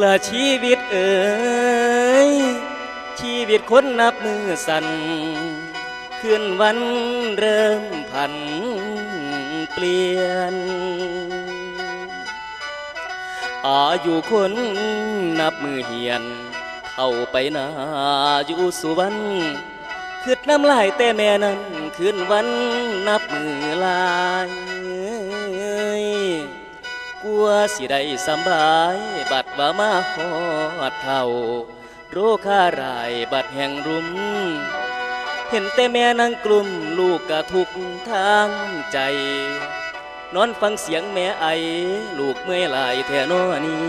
ละชีวิตเอ๋ยชีวิตคนนับมือสั่นคืนวันเริ่มผันเปลี่ยน อายุคนนับมือเหียน เข้าไปนาอยู่สุวรรณคืดน้ำลายแต่แม่นั้นคืนวันนับมือลายกลัวสิได้สบายบัด ว่ามาหอดเท่าโรคารายบัดแห่งรุม เห็นแต่แม่นั่งกลุ่มลูกกะทุกทางใจ นอนฟังเสียงแม่ไอ ลูกเมื่อยหลายแท่นอนี้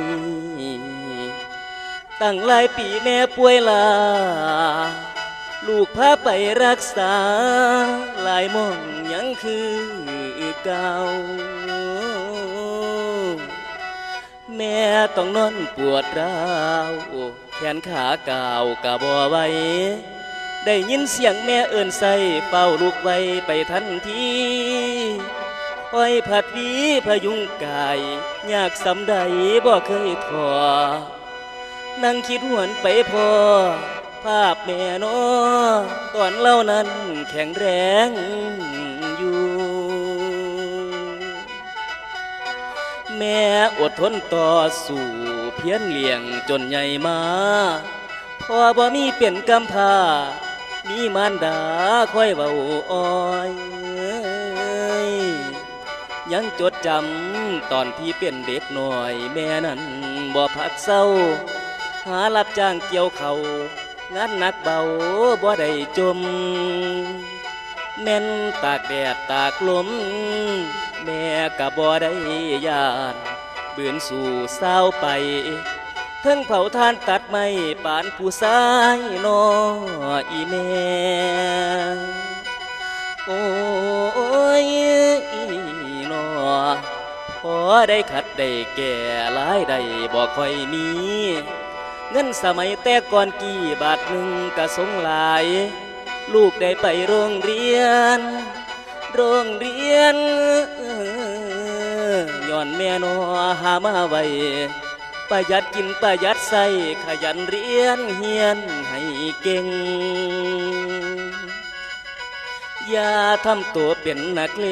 ตั้งหลายปีแม่ป่วยลา ลูกพาไปรักษา หลายมองยังคือเก่า แม่ต้องนอนปวดร้าวแขนขากาวกะบ่ไหวได้ยินเสียงแม่เอิ่นใส่เฝ้าลูกไว้ไปทันทีอ้อยผัดวีพยุงกายยากสำใดบ่เคยทอนั่งคิดหวนไปพอ ภาพแม่นอตอนเล่านั้นแข็งแรงอยู่ แม่อดทนต่อสู้เพียรเลี้ยงจนใหญ่มาพ่อบ่มีเป็นกำพามีมารดาค่อยเว้าอ้อย ยังจดจำตอนที่เป็นเด็กหน่อย แม่นั้นบ่พักเศร้า หารับจ้างเกี่ยวเขา งานหนักเบาบ่ได้จม แม่นตากแดดตากลม แม่ก็บ่ได้ยานบืนสู่เศร้าไปเทั้งเผาทานตัดไม้ปานผู้สายนออีแม่โอ้ยอีนอพอได้ขัดได้แก่หลายได้บ่ค่อยมีเงินสมัยแต่ก่อนกี่บาทหนึ่งก็สงหลาย ลูกได้ไปโรงเรียน โรงเรียนย้อนแม่นอหามาไว้ประหยัดกินประหยัดใส่ขยันเรียนเฮียนให้เก่ง อย่าทำตัวเป็นนักเล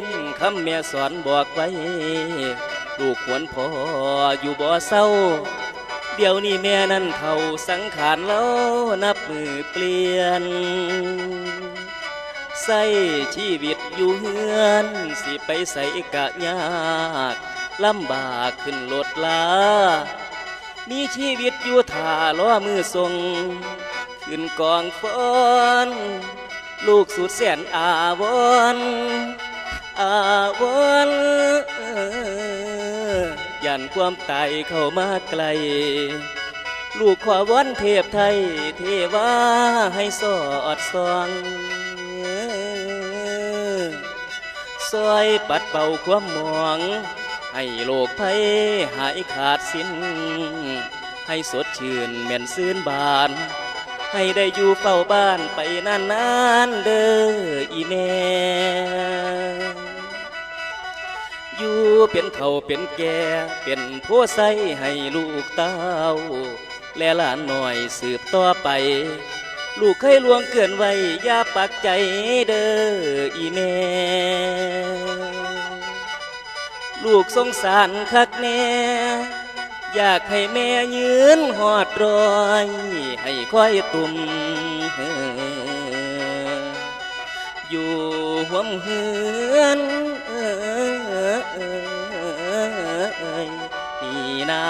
งคำแม่สอนบอกไว้ ลูกควรพออยู่บ่อเศร้า เดี๋ยวนี้แม่นั้นเท่าสังขารแล้วนับมือเปลี่ยน ใส่ชีวิตอยู่เฮือน สิไปใส่กะยากลำบากขึ้นลดลา มีชีวิตอยู่ท่าล้อมือทรง ขึ้นกองฟอนลูกสุดแสนอาวรณ์อาวรณ์ ยันความตายเข้ามาไกล ลูกขอวอนเทพไทย เทวาให้สอดส่องซอยปัดเป่าความหมอง ให้โลกภัยหายขาดสิ้น ให้สดชื่นแม่นซื่นบาน ให้ได้อยู่เฝ้าบ้านไปนานๆเด้ออีแม่ อยู่เป็นเฒ่าเป็นแก่เป็นผู้ใสให้ลูกเต้า และหลานหน่อยสืบต่อไป ลูกเคยลวงเกินไว้อย่าปักใจเด้ออีแม่ลูกสงสารคักแน่อยากให้แม่ยืนหอดรอย ให้ค่อยตุ่มเฮ้อยู่ห่วมเฮือน เอ้ยนี่นา